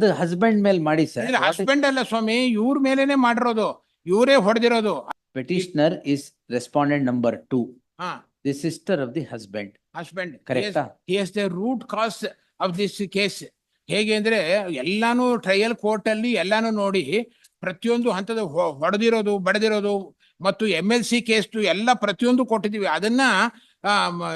ಅದು ಹಸ್ಬೆಂಡ್ ಮೇಲೆ ಮಾಡಿ ಸರ್ ಹಸ್ಬೆಂಡ್ ಅಲ್ಲ ಸ್ವಾಮಿ ಇವ್ರ ಮೇಲೇನೆ ಮಾಡಿರೋದು. ಇವರೇ ಹೊಡೆದಿರೋದು. Petitioner is respondent number two ಹಾ. The sister of the husband husband ಕರೆಕ್ಟಾ as the root cause of this case ಹೇಗೆ ಅಂದ್ರೆ ಎಲ್ಲಾನು ಟ್ರಯಲ್ ಕೋರ್ಟ್ ಅಲ್ಲಿ ಎಲ್ಲಾನು ನೋಡಿ ಪ್ರತಿಯೊಂದು ಹಂತದ ಹೊಡೆದಿರೋದು ಬಡದಿರೋದು ಮತ್ತು ಎಂ ಎಲ್ ಸಿ ಕೇಸ್ ಎಲ್ಲ ಪ್ರತಿಯೊಂದು ಕೊಟ್ಟಿದೀವಿ ಅದನ್ನ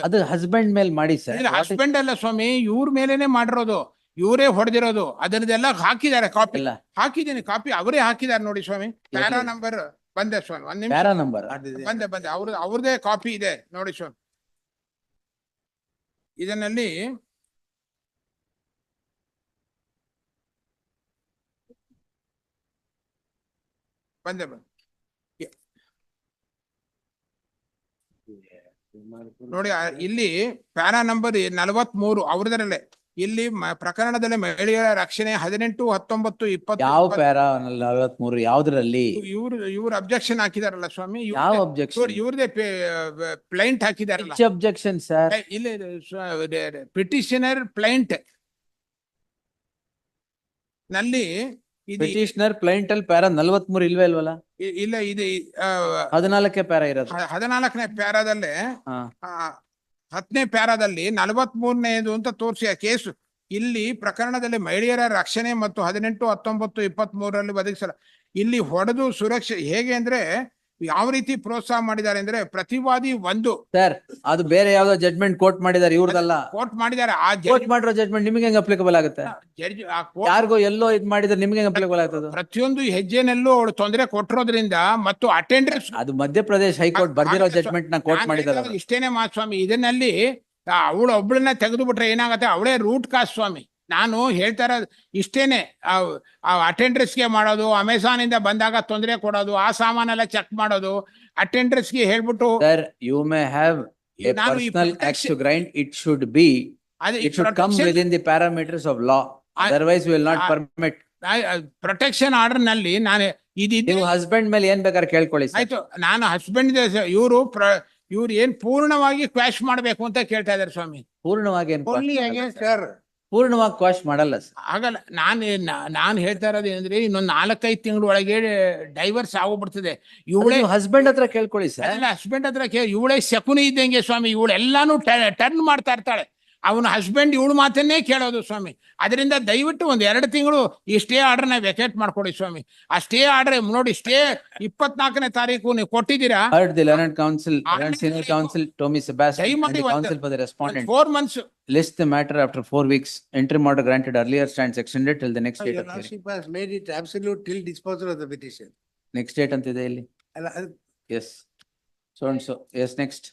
ಅದು ಹಸ್ಬೆಂಡ್ ಮೇಲೆ ಮಾಡಿ ಸರ್ ಹಸ್ಬೆಂಡ್ ಅಲ್ಲ ಸ್ವಾಮಿ ಇವ್ರ ಮೇಲೇನೆ ಮಾಡಿರೋದು. ಇವರೇ ಹೊಡೆದಿರೋದು ಅದನ್ನೆಲ್ಲ ಹಾಕಿದ್ದಾರೆ ಕಾಪಿ ಇಲ್ಲ. ಹಾಕಿದ್ದೀನಿ ಕಾಪಿ ಅವರೇ ಹಾಕಿದ್ದಾರೆ ನೋಡಿ ಸ್ವಾಮಿ. ಪ್ಯಾರಾ ನಂಬರ್ ಬಂದೆ ಸ್ವಾಮಿ ಒಂದ್ ನಿಮಿಷ. ನಂಬರ್ ಬಂದೆ ಬಂದೆ. ಅವ್ರ ಅವ್ರದೇ ಕಾಪಿ ಇದೆ ನೋಡಿ ಸ್ವಾಮಿ. ಇದನ್ನಲ್ಲಿ ಬಂದೆ ಬಂದೆ. ನೋಡಿ ಇಲ್ಲಿ ಪ್ಯಾರಾ ನಂಬರ್ ನಲವತ್ಮೂರು ಅವ್ರದರಲ್ಲೇ. ಇಲ್ಲಿ ಪ್ರಕರಣದಲ್ಲಿ ಮಹಿಳೆಯರ ರಕ್ಷಣೆ ಹದಿನೆಂಟು ಹತ್ತೊಂಬತ್ತು ಇಪ್ಪತ್ತು ಯಾವ ಪ್ಯಾರಾ ನಲವತ್ಮೂರು ಯಾವ್ದ್ರಲ್ಲಿ? ಇವ್ರು ಇವ್ರು ಅಬ್ಜೆಕ್ಷನ್ ಹಾಕಿದಾರಲ್ಲ ಸ್ವಾಮಿ? ಇವ್ರ್ದೇ- ಯಾವ ಅಬ್ಜೆಕ್ಷನ್ ಇವ್ರದೇ ಪ್ಲೈಂಟ್ ಹಾಕಿದಾರಲ್ಲ. ಅಬ್ಜೆಕ್ಷನ್ ಸರ್ ಇಲ್ಲಿ ಪಿಟಿಷನರ್ ಪ್ಲೈಂಟ್ನಲ್ಲಿ ಪಿಟಿಷನರ್ ಪ್ಲೈಂಟ್ ಅಲ್ಲಿ ಪ್ಯಾರಾ ನಲವತ್ಮೂರು ಇಲ್ವೇ ಇಲ್ವಲ್ಲ? ಇಲ್ಲ ಇದು ಆ, ಹದಿನಾಲ್ಕೇ ಪ್ಯಾರಾ ಇರೋದು. ಹದಿನಾಲ್ಕನೇ ಪ್ಯಾರಾದಲ್ಲೇ ಹತ್ತನೇ ಪ್ಯಾರಾದಲ್ಲಿ ನಲವತ್ ಮೂರನೇದು ಅಂತ ತೋರಿಸಿ ಆ ಕೇಸು. ಇಲ್ಲಿ ಪ್ರಕರಣದಲ್ಲಿ ಮಹಿಳೆಯರ ರಕ್ಷಣೆ ಮತ್ತು ಹದಿನೆಂಟು, ಹತ್ತೊಂಬತ್ತು ಇಪ್ಪತ್ತ್ ಮೂರರಲ್ಲಿ ಒದಗಿಸಲ್ಲ. ಇಲ್ಲಿ ಹೊಡೆದು ಸುರಕ್ಷೆ ಹೇಗೆ ಅಂದ್ರೆ ಯಾವ ರೀತಿ ಪ್ರೋತ್ಸಾಹ ಮಾಡಿದ್ದಾರೆ ಅಂದ್ರೆ ಪ್ರತಿವಾದಿ ಒಂದು. ಸರ್ ಅದು ಬೇರೆ ಯಾವ್ದೋ ಜಡ್ಮೆಂಟ್ ಕೋರ್ಟ್ ಮಾಡಿದಾರೆ ಇವ್ರದಲ್ಲ. ಕೋರ್ಟ್ ಮಾಡಿದ್ದಾರೆ. ಆ ಕೋರ್ಟ್ ಮಾಡಿರೋ ಜಡ್ಮೆಂಟ್ ನಿಮ್ಗೆ ಹೆಂಗ್ ಅಪ್ಲಿಕಬಲ್ ಆಗುತ್ತೆ? ಜಡ್ಜ್ ಆ court ಯಾರಿಗೋ ಎಲ್ಲೋ ಇದ್ ಮಾಡಿದ್ರೆ ನಿಮ್ಗೆ ಹೆಂಗ್ ಅಪ್ಲಿಕಬಲ್ ಆಗ್ತದೆ ಪ್ರತಿಯೊಂದು ಹೆಜ್ಜೆನಲ್ಲೂ ಅವಳು ತೊಂದರೆ ಕೊಟ್ಟಿರೋದ್ರಿಂದ ಮತ್ತು ಅಟೆಂಡೆನ್ಸ್ ಅದು ಮಧ್ಯಪ್ರದೇಶ ಹೈಕೋರ್ಟ್ ಬರ್ದಿರೋ ಜಡ್ಮೆಂಟ್ನ ಕೋರ್ಟ್ ಮಾಡಿದಾರೆ ಇಷ್ಟೇನೆ ಮಾಸ್ವಾಮಿ ಇದನ್ನಲ್ಲಿ ಅವಳು ಒಬ್ಬಳನ್ನ ತೆಗೆದು ಬಿಟ್ರೆ ಏನಾಗತ್ತೆ? ಅವಳೇ ರೂಟ್ ಕಾಸ್ ಸ್ವಾಮಿ. ನಾನು ಹೇಳ್ತಾ ಇರೋದು ಇಷ್ಟೇನೆ. ಅಟೆಂಡ್ರೆಸ್ಗೆ ಮಾಡೋದು ಅಮೆಝಾನ್ ಇಂದ ಬಂದಾಗ ತೊಂದರೆ ಕೊಡೋದು ಆ ಸಾಮಾನೆಲ್ಲ ಚೆಕ್ ಮಾಡೋದು ಅಟೆಂಡ್ರೆಸ್ಗೆ ಹೇಳ್ಬಿಟ್ಟು sir you may have a personal axe to grind it should be ಅದು it should come with in the parameters of law otherwise will not permit protection ಆರ್ಡರ್ನಲ್ಲಿ ನಾನು ಇದು ನೀವು ಹಸ್ಬೆಂಡ್ ಮೇಲೆ ಏನ್ ಬೇಕಾದ್ರೆ ಕೇಳ್ಕೊಳ್ಳಿ ಸರ್ ಆಯ್ತು ನಾನು ಹಸ್ಬೆಂಡ್ ಇವರು ಇವ್ರು ಏನ್ ಪೂರ್ಣವಾಗಿ ಕ್ವಾಶ್ ಮಾಡ್ಬೇಕು ಅಂತ ಕೇಳ್ತಾ ಇದಾರೆ ಸ್ವಾಮಿ. ಪೂರ್ಣವಾಗಿ ಏನ್ ಪೂರ್ಣವಾಗಿ ಕ್ವಾಶ್ ಮಾಡಲ್ಲ ಸರ್. ಆಗಲ್ಲ ನಾನು ನಾನು ಹೇಳ್ತಾ ಇರೋದು ಏನಂದ್ರೆ ಇನ್ನೊಂದು ನಾಲ್ಕೈದು ತಿಂಗಳ ಒಳಗೆ ಡೈವರ್ಸ್ ಆಗೋಗ್ಬಿಡ್ತದೆ ಇವಳೇ ಹಸ್ಬೆಂಡ್ ಹತ್ರ ಕೇಳ್ಕೊಳ್ಳಿ ಸರ್. ಹಸ್ಬೆಂಡ್ ಹತ್ರ ಕೇಳಿ ಇವಳೇ ಶಕುನಿ ಇದ್ದಂಗೆ ಸ್ವಾಮಿ ಇವಳೆಲ್ಲಾನು ಟರ್ನ್ ಮಾಡ್ತಾ ಇರ್ತಾಳೆ. ಅವನ ಹಸ್ಬೆಂಡ್ ಇವಳು ಮಾತನ್ನೇ ಕೇಳೋದು ಸ್ವಾಮಿ. ಅದರಿಂದ ದಯವಿಟ್ಟು ಒಂದು ಎರಡು ತಿಂಗಳು ಈ ಸ್ಟೇ ಆರ್ಡರ್ನ ವೆಕೇಟ್ ಮಾಡ್ಕೊಡಿ ಸ್ವಾಮಿ. ಆ ಸ್ಟೇ ಆರ್ಡರ್ ನೋಡಿ ಸ್ಟೇ ಇಪ್ಪತ್ನಾಲ್ಕನೇ ತಾರೀಕು ದಿ ಕೊಟ್ಟಿದ್ದೀರಾ? Counsel senior counsel Tommy counsel for respondent four months list the matter after four weeks interim order granted earlier stand extended till the next date of hearing last made it absolute till disposal of the petition next date ಅಂತ ಇದೆ ಇಲ್ಲಿ? Yes so and yes next